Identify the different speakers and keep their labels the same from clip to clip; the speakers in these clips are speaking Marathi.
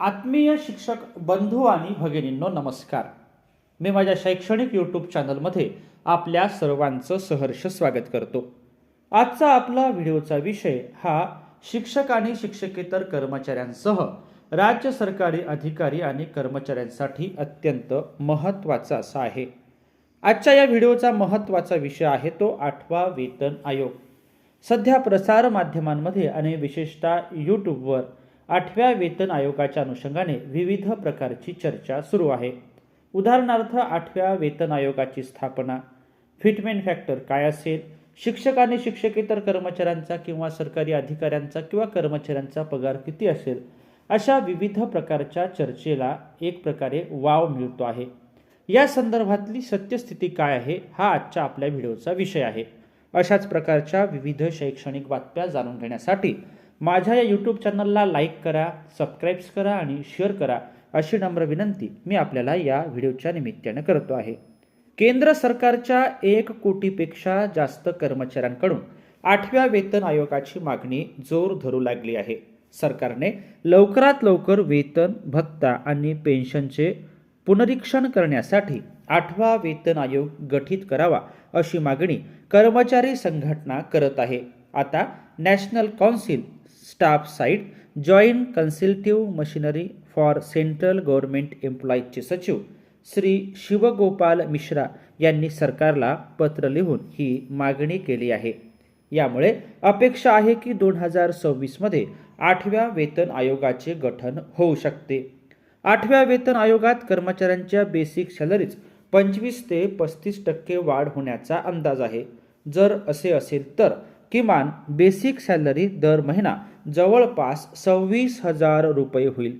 Speaker 1: आत्मीय शिक्षक बंधू आणि भगिनींनो नमस्कार. मी माझ्या शैक्षणिक यूट्यूब चॅनलमध्ये आपल्या सर्वांचं सहर्ष स्वागत करतो. आजचा आपला व्हिडिओचा विषय हा शिक्षक आणि शिक्षकेतर कर्मचाऱ्यांसह राज्य सरकारी अधिकारी आणि कर्मचाऱ्यांसाठी अत्यंत महत्त्वाचा असा आहे. आजच्या या व्हिडिओचा महत्त्वाचा विषय आहे तो आठवा वेतन आयोग. सध्या प्रसार माध्यमांमध्ये आणि विशेषतः यूट्यूबवर आठव्या वेतन आयोगाच्या अनुषंगाने विविध प्रकारची चर्चा सुरू आहे. उदाहरणार्थ आठव्या वेतन आयोगाची स्थापना फिटमेंट फॅक्टर काय असेल शिक्षक आणि शिक्षकेतर कर्मचाऱ्यांचा किंवा सरकारी अधिकाऱ्यांचा किंवा कर्मचाऱ्यांचा पगार किती असेल अशा विविध प्रकारच्या चर्चेला एक प्रकारे वाव मिळतो आहे. या संदर्भातली सत्यस्थिती काय आहे हा आजच्या आपल्या व्हिडिओचा विषय आहे. अशाच प्रकारच्या विविध शैक्षणिक बातम्या जाणून घेण्यासाठी माझ्या या यूट्यूब चॅनलला लाईक करा सबस्क्राईब्स करा आणि शेअर करा अशी नम्र विनंती मी आपल्याला या व्हिडिओच्या निमित्तानं करतो आहे. केंद्र सरकारच्या एक कोटीपेक्षा जास्त कर्मचाऱ्यांकडून आठव्या वेतन आयोगाची मागणी जोर धरू लागली आहे. सरकारने लवकरात लवकर वेतन भत्ता आणि पेन्शनचे पुनरीक्षण करण्यासाठी आठवा वेतन आयोग गठीत करावा अशी मागणी कर्मचारी संघटना करत आहे. आता national council staff side joint consultative machinery for central government एम्प्लॉईजचे सचिव श्री शिवगोपाल मिश्रा यांनी सरकारला पत्र लिहून ही मागणी केली आहे. यामुळे अपेक्षा आहे की दोन हजार सव्वीसमध्ये आठव्या वेतन आयोगाचे गठन होऊ शकते. आठव्या वेतन आयोगात कर्मचाऱ्यांच्या बेसिक सॅलरीज पंचवीस ते पस्तीस टक्के वाढ होण्याचा अंदाज आहे. जर असे असेल तर किमान बेसिक सॅलरी दर महिना जवळपास सव्वीस हजार रुपये होईल.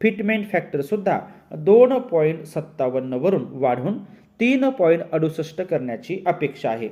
Speaker 1: फिटमेंट फॅक्टरसुद्धा दोन पॉईंट सत्तावन्नवरून वाढून तीन पॉईंट अडुसष्ट करण्याची अपेक्षा आहे.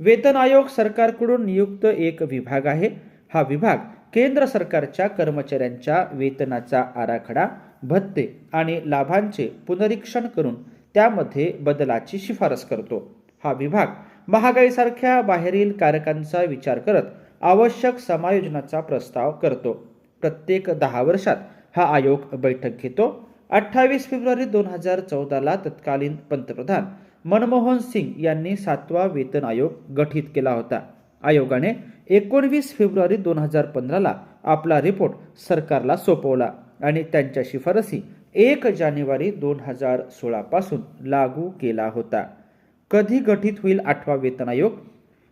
Speaker 1: वेतन आयोग सरकारकडून नियुक्त एक विभाग आहे. हा विभाग केंद्र सरकारच्या कर्मचाऱ्यांच्या वेतनाचा आराखडा भत्ते आणि लाभांचे पुनरीक्षण करून त्यामध्ये बदलाची शिफारस करतो. हा विभाग महागाईसारख्या बाहेरील कारकांचा विचार करत आवश्यक समायोजनाचा प्रस्ताव करतो. प्रत्येक दहा वर्षात हा आयोग बैठक घेतो. अठ्ठावीस फेब्रुवारी दोन हजार चौदाला तत्कालीन पंतप्रधान मनमोहन सिंग यांनी सातवा वेतन आयोग गठीत केला होता. आयोगाने एकोणवीस फेब्रुवारी दोन हजार पंधराला आपला रिपोर्ट सरकारला सोपवला आणि त्यांच्या शिफारसी एक जानेवारी दोन हजार सोळापासून लागू केला होता. कधी गठीत होईल आठवा वेतन आयोग?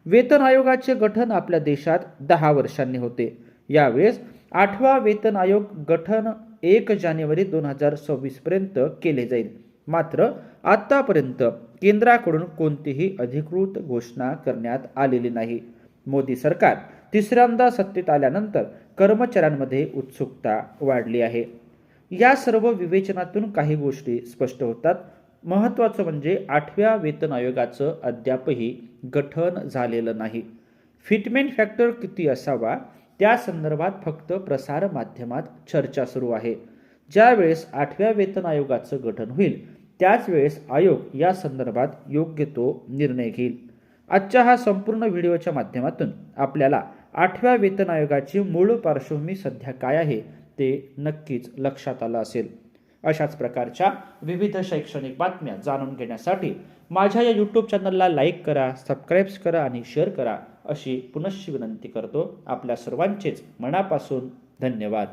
Speaker 1: वेतन आयोगाचे गठन आपल्या देशात दहा वर्षांनी होते. यावेळेस आठवा वेतन आयोग गठन एक जानेवारी दोन हजार सव्वीसपर्यंत केले जाईल. मात्र आत्तापर्यंत केंद्राकडून कोणतीही अधिकृत घोषणा करण्यात आलेली नाही. मोदी सरकार तिसऱ्यांदा सत्तेत आल्यानंतर कर्मचाऱ्यांमध्ये उत्सुकता वाढली आहे. या सर्व विवेचनातून काही गोष्टी स्पष्ट होतात. महत्त्वाचं म्हणजे आठव्या वेतन आयोगाचं अद्यापही गठन झालेलं नाही. फिटमेंट फॅक्टर किती असावा? त्या संदर्भात फक्त प्रसार माध्यमात चर्चा सुरू आहे. ज्यावेळेस आठव्या वेतन आयोगाचं गठन होईल त्याच वेळेस आयोग या संदर्भात योग्य तो निर्णय घेईल. आजच्या हा संपूर्ण व्हिडिओच्या माध्यमातून आपल्याला आठव्या वेतन आयोगाची मूळ पार्श्वभूमी सध्या काय आहे ते नक्कीच लक्षात आलं असेल. अशाच प्रकारच्या विविध शैक्षणिक बातम्या जाणून घेण्यासाठी माझ्या या यूट्यूब चॅनलला लाईक करा सबस्क्राईब्स करा आणि शेअर करा अशी पुनश्च विनंती करतो. आपल्या सर्वांचेच मनापासून धन्यवाद.